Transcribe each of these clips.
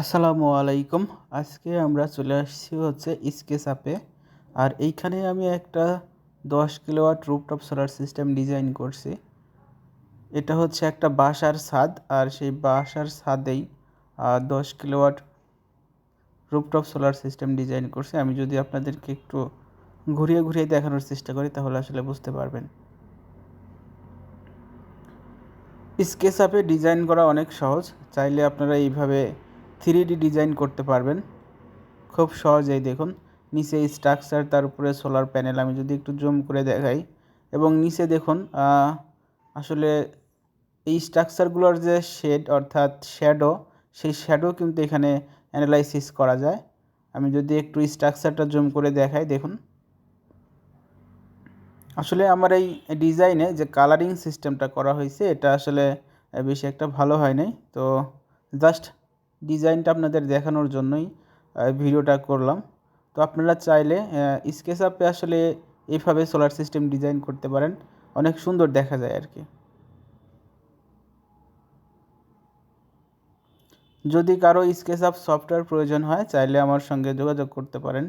আসসালামু আলাইকুম। আজকে আমরা চলে আসছি হচ্ছে স্কেচ আপে আর এইখানে আমি একটা দশ kilowatt rooftop solar system design করছি। এটা হচ্ছে একটা বাসার ছাদ, আর সেই বাসার ছাদেই দশ kilowatt rooftop solar system design করছি। আমি যদি আপনাদেরকে একটু ঘুরিয়ে ঘুরিয়ে দেখানোর চেষ্টা করি, তাহলে আসলে বুঝতে পারবেন। স্কেচ আপে ডিজাইন করা অনেক সহজ। চাইলে আপনারা এইভাবে থ্রি ডিজাইন করতে পারবেন। খুব সহজেই দেখুন। নিচে স্ট্রাকচার, তার উপরে সোলার প্যানেল আমি যদি একটু জুম করে দেখাই। এবং নিচে দেখুন আসলে এই স্ট্রাকচারগুলোর যে শেড, অর্থাৎ শ্যাডো, সেই শ্যাডো কিন্তু এখানে অ্যানালাইসিস করা যায়। আমি যদি একটু স্ট্রাকচারটা জুম করে দেখাই, দেখুন। আসলে আমার এই ডিজাইনে যে কালারিং সিস্টেমটা করা হয়েছে, এটা আসলে বেশি একটা ভালো হয় নাই। তো জাস্ট ডিজাইনটা আপনাদের দেখানোর জন্যই ভিডিওটা করলাম। তো আপনারা চাইলে স্কেচ আপে আসলে এইভাবে সোলার সিস্টেম ডিজাইন করতে পারেন। অনেক সুন্দর দেখা যায় আর কি। যদি কারও স্কেচ আপ সফটওয়্যার প্রয়োজন হয়, চাইলে আমার সঙ্গে যোগাযোগ করতে পারেন।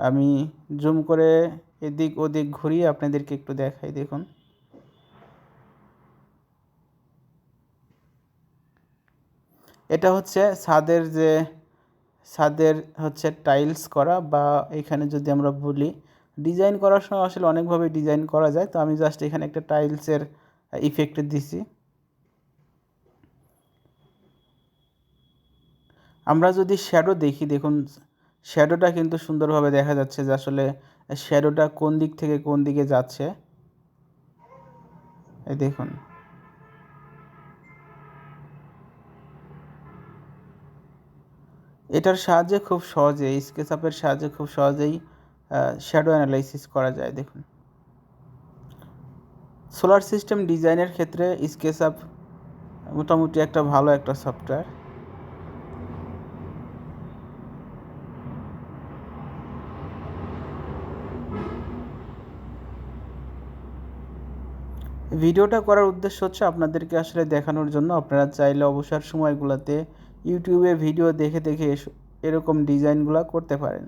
আমি জুম করে এদিক ওদিক ঘুরিয়ে আপনাদেরকে একটু দেখাই, দেখুন। এটা হচ্ছে ছাদের যে, ছাদের হচ্ছে টাইলস করা বা এখানে যদি আমরা বলি ডিজাইন করার সময় আসলে অনেকভাবে ডিজাইন করা যায়। তো আমি জাস্ট এখানে একটা টাইলসের ইফেক্ট দিছি। আমরা যদি শ্যাডো দেখি, দেখুন, শ্যাডোটা কিন্তু সুন্দরভাবে দেখা যাচ্ছে যে আসলে শ্যাডোটা কোন দিক থেকে কোন দিকে যাচ্ছে। এই দেখুন। এটার সাহায্যে খুব সহজে স্কেচ আপের সাহায্যে খুব সহজেই শ্যাডো অ্যানালাইসিস করা যায়, দেখুন। সোলার সিস্টেম ডিজাইনের ক্ষেত্রে স্কেচ আপ মোটামুটি একটা ভালো একটা সফটওয়্যার ভিডিওটা করার উদ্দেশ্য হচ্ছে আপনাদেরকে আসলে দেখানোর জন্য। আপনারা চাইলে অবসর সময়গুলোতে ইউটিউবে ভিডিও দেখে দেখে এরকম ডিজাইনগুলো করতে পারেন।